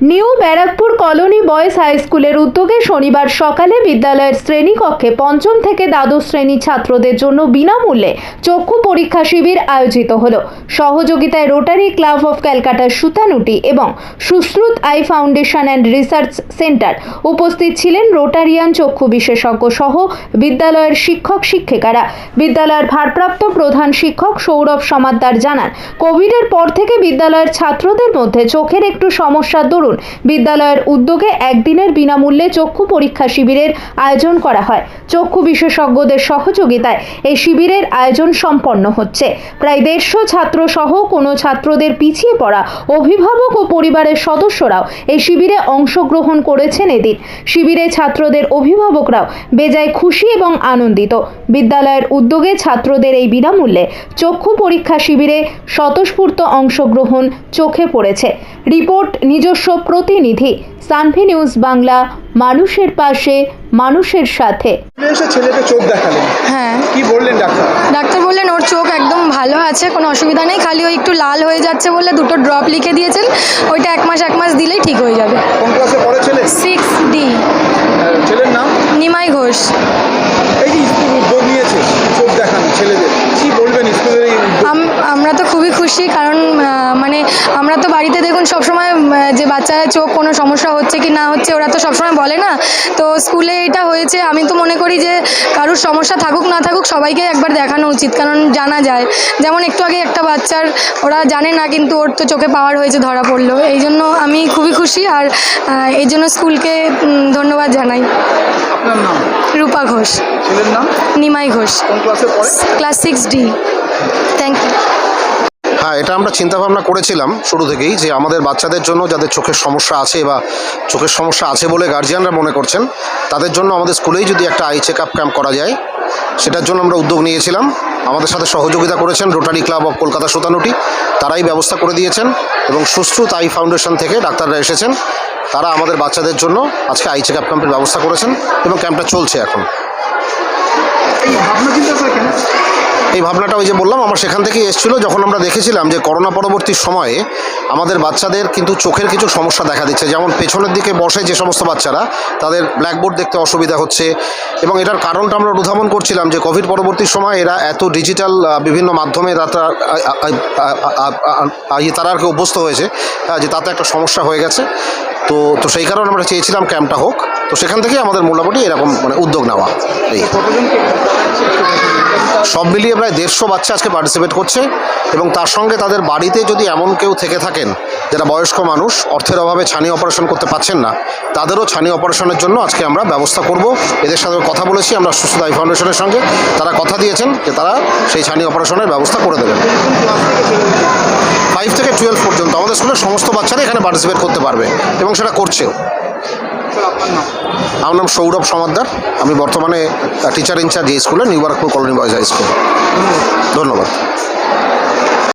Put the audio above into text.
New Barrackpore colony boys high স্কুলের উদ্যোগে শনিবার সকালে বিদ্যালয়ের শ্রেণীকক্ষে পঞ্চম থেকে দ্বাদশ শ্রেণি ছাত্রদের জন্য বিনামূল্যে চক্ষু পরীক্ষা শিবির আয়োজিত হলো। সহযোগিতায় রোটারি ক্লাব অফ ক্যালকাটার সুতানুটি এবং Sushruta eye foundation and research centre উপস্থিত ছিলেন রোটারিয়ান চক্ষু বিশেষজ্ঞ সহ বিদ্যালয়ের শিক্ষক শিক্ষিকারা। বিদ্যালয়ের ভারপ্রাপ্ত প্রধান শিক্ষক সৌরভ সমাদ্দার জানান, কোভিডের পর থেকে বিদ্যালয়ের ছাত্রদের মধ্যে চোখের একটু সমস্যার দরুন বিদ্যালয়ের উদ্যোগে একদিনের বিনামূল্যে চক্ষু পরীক্ষা শিবিরের আয়োজন করা হয়। চক্ষু বিশেষজ্ঞদের সহযোগিতায় এই শিবিরের আয়োজন সম্পন্ন হচ্ছে। প্রায় দেড়শো ছাত্র সহ কোনো ছাত্রদের পিছিয়ে পড়া অভিভাবক ও পরিবারের সদস্যরাও এই শিবিরে অংশগ্রহণ করেছেন এদিন। শিবিরে ছাত্রদের অভিভাবকরাও বেজায় খুশি এবং আনন্দিত। বিদ্যালয়ের উদ্যোগে ছাত্রদের এই বিনামূল্যে চক্ষু পরীক্ষা শিবিরে স্বতঃস্ফূর্ত অংশগ্রহণ চোখে পড়েছে। রিপোর্ট নিজস্ব প্রতিনিধি সানভি নিউজ বাংলা মানুষের পাশে মানুষের সাথে। ছেলেকে চোখ দেখালেন হ্যাঁ। কি বললেন ডাক্তার? ডাক্তার বললেন ওর চোখ একদম ভালো আছে কোনো অসুবিধা নেই খালি ওই একটু লাল হয়ে যাচ্ছে বলে দুটো ড্রপ লিখে দিয়েছেন ওইটা এক মাস এক মাস দিলেই ঠিক হয়ে যাবে। কোন ক্লাসে পড়ে ছেলে? সিক্স ডি ছেলের নাম? নিমাই ঘোষ এই যে স্কুল উদ্যোগ নিয়েছে চোখ দেখানো ছেলেদের কি বলবেন স্কুলের এই উদ্যোগ আম- আমরা তো খুবই খুশি কারণ মানে আমরা তো বাড়িতে দেখুন সবসময় যে বাচ্চার চোখ কোনো সমস্যা হচ্ছে কি না হচ্ছে ওরা তো সবসময় বলে না। তো স্কুলে এটা হয়েছে আমি তো মনে করি যে কারুর সমস্যা থাকুক না থাকুক সবাইকে একবার দেখানো উচিত কারণ জানা যায়। যেমন একটু আগে একটা বাচ্চার ওরা জানে না কিন্তু ওর তো চোখে পাওয়ার হয়েছে ধরা পড়ল। এই জন্য আমি খুবই খুশি আর এই জন্য স্কুলকে ধন্যবাদ জানাই। Rupa Ghosh. Nimai Ghosh. Class six D. Thank you হ্যাঁ এটা আমরা চিন্তা ভাবনা করেছিলাম শুরু থেকেই যে আমাদের বাচ্চাদের জন্য যাদের চোখের সমস্যা আছে বা চোখের সমস্যা আছে বলে গার্জিয়ানরা মনে করছেন, তাদের জন্য আমাদের স্কুলেই যদি একটা আই চেক আপ ক্যাম্প করা যায়, সেটার জন্য আমরা উদ্যোগ নিয়েছিলাম। আমাদের সাথে সহযোগিতা করেছেন Rotary Club of Kolkata Sutanuti তারাই ব্যবস্থা করে দিয়েছেন এবং সুশ্রুত আই ফাউন্ডেশন থেকে ডাক্তাররা এসেছেন। তারা আমাদের বাচ্চাদের জন্য আজকে আই চেক আপ ক্যাম্পের ব্যবস্থা করেছেন এবং ক্যাম্পটা চলছে এখন এই ভাবনা চিন্তা করে কেন এই ভাবনাটা ওই যে বললাম আমার সেখান থেকেই এসেছিল যখন আমরা দেখেছিলাম যে করোনা পরবর্তী সময়ে আমাদের বাচ্চাদের কিন্তু চোখের কিছু সমস্যা দেখা দিচ্ছে। যেমন পেছনের দিকে বসে যে সমস্ত বাচ্চারা তাদের ব্ল্যাকবোর্ড দেখতে অসুবিধা হচ্ছে এবং এটার কারণটা আমরা অনুধাবন করছিলাম যে কোভিড পরবর্তী সময় এরা এত ডিজিটাল বিভিন্ন মাধ্যমে ইয়ে তারা আর কি অভ্যস্ত হয়েছে হ্যাঁ, যে তাতে একটা সমস্যা হয়ে গেছে। তো তো সেই কারণে আমরা চেয়েছিলাম ক্যাম্পটা হোক। তো সেখান থেকে আমাদের মোটামুটি এরকম মানে উদ্যোগ নেওয়া। এই। সব মিলিয়ে প্রায় দেড়শো বাচ্চা আজকে পার্টিসিপেট করছে এবং তার সঙ্গে তাদের বাড়িতে যদি এমন কেউ থেকে থাকেন যারা বয়স্ক মানুষ, অর্থের অভাবে ছানি অপারেশন করতে পারছেন না, তাদেরও ছানি অপারেশনের জন্য আজকে আমরা ব্যবস্থা করব। এদের সাথে কথা বলেছি, আমরা সুস্থ আই ফাউন্ডেশনের সঙ্গে। তারা কথা দিয়েছেন যে তারা সেই ছানি অপারেশনের ব্যবস্থা করে দেবেন। ফাইভ থেকে টুয়েলভ পর্যন্ত আমাদের স্কুলের সমস্ত বাচ্চারা এখানে পার্টিসিপেট করতে পারবে এবং সেটা করছেও। আমার নাম সৌরভ সমাদ্দার। আমি বর্তমানে টিচার ইনচার্জ এই স্কুলে New Barrackpore colony boys high school ধন্যবাদ।